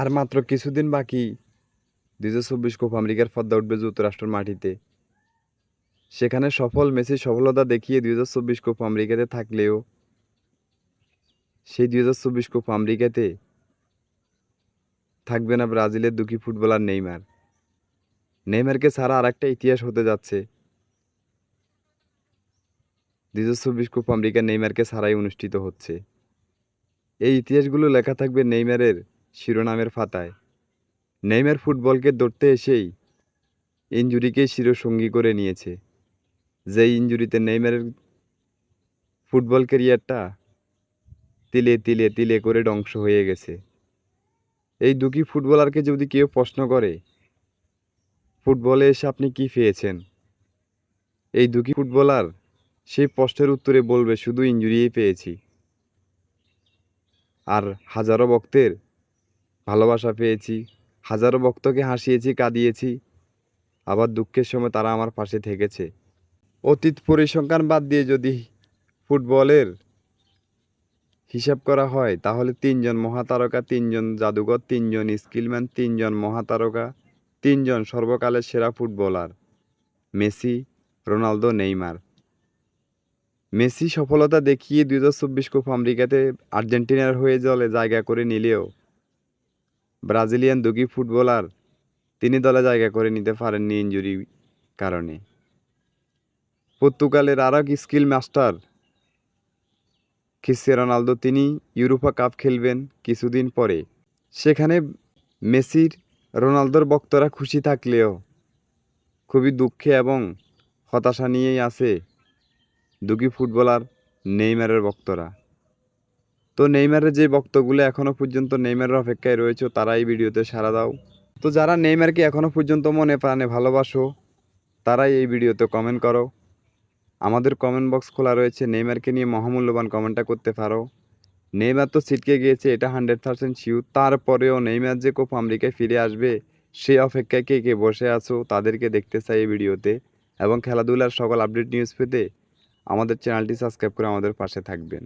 আর মাত্র কিছুদিন বাকি। দুই হাজার চব্বিশ কোপ আমেরিকার পদ্মা উঠবে যুক্তরাষ্ট্রের মাটিতে। সেখানে সফল মেসি সফলতা দেখিয়ে দুই হাজার চব্বিশ কোপ আমেরিকাতে থাকলেও, সেই দুই হাজার চব্বিশ কোপ আমেরিকাতে থাকবে না ব্রাজিলের দুঃখী ফুটবলার নেইমার। নেইমারকে ছাড়া আর একটা ইতিহাস হতে যাচ্ছে। দুই হাজার চব্বিশ কোপ আমেরিকা নেইমারকে ছাড়াই অনুষ্ঠিত হচ্ছে। এই ইতিহাসগুলো লেখা থাকবে নেইমারের শিরোনামের পাতায় নেইমার ফুটবলকে ধরতে এসেই ইঞ্জুরিকে শিরসঙ্গী করে নিয়েছে। যেই ইঞ্জুরিতে নেইমারের ফুটবল ক্যারিয়ারটা তিলে তিলে তিলে করে ধ্বংস হয়ে গেছে। এই দুঃখী ফুটবলারকে যদি কেউ প্রশ্ন করে, ফুটবলে এসে আপনি কি পেয়েছেন? এই দুঃখী ফুটবলার সেই প্রশ্নের উত্তরে বলবে, শুধু ইঞ্জুরিই পেয়েছি। আর হাজারো ভক্তের ভালোবাসা পেয়েছি। হাজারো ভক্তকে হাসিয়েছি, কাঁদিয়েছি। আবার দুঃখের সময় তারা আমার পাশে থেকেছে। অতীত পরিসংখ্যান বাদ দিয়ে যদি ফুটবলের হিসাব করা হয়, তাহলে তিনজন মহাতারকা, তিনজন জাদুঘর, তিনজন স্কিলম্যান, তিনজন মহাতারকা, তিনজন সর্বকালের সেরা footballer, Messi, Ronaldo, Neymar. Messi সফলতা দেখিয়ে দুই হাজার চব্বিশ কোপ আমেরিকাতে আর্জেন্টিনার হয়ে জলে জায়গা করে নিলেও ব্রাজিলিয়ান দুঃখী ফুটবলার, তিনি দলে জায়গা করে নিতে পারেননি ইঞ্জুরি কারণে। পর্তুগালের আর এক স্কিল মাস্টার, ক্রিস্টিয়ানো রোনালদো, তিনি ইউরোপা কাপ খেলবেন কিছুদিন পরে। সেখানে মেসির, রোনালদোর ভক্তরা খুশি থাকলেও খুবই দুঃখে এবং হতাশা নিয়েই আছে দুঃখী ফুটবলার নেইমারের ভক্তরা। তো নেইমারের যে ভক্তগুলো এখনও পর্যন্ত নেইমারের অপেক্ষায় রয়েছে তারা এই ভিডিওতে সারা দাও। তো যারা নেইমারকে এখনও পর্যন্ত মনে প্রাণে ভালোবাসো, তারাই এই ভিডিওতে কমেন্ট করো। আমাদের কমেন্ট বক্স খোলা রয়েছে, নেইমারকে নিয়ে মহামূল্যবান কমেন্টটা করতে পারো। নেইমার তো ছিটকে গিয়েছে, এটা হান্ড্রেড পার্সেন্ট শিওর তারপরেও নেইমার যে কোপ আমেরিকায় ফিরে আসবে সেই অপেক্ষায় কে কে বসে আছো, তাদেরকে দেখতে চাই এই ভিডিওতে। এবং খেলাধুলার সকল আপডেট নিউজ পেতে আমাদের চ্যানেলটি সাবস্ক্রাইব করে আমাদের পাশে থাকবেন।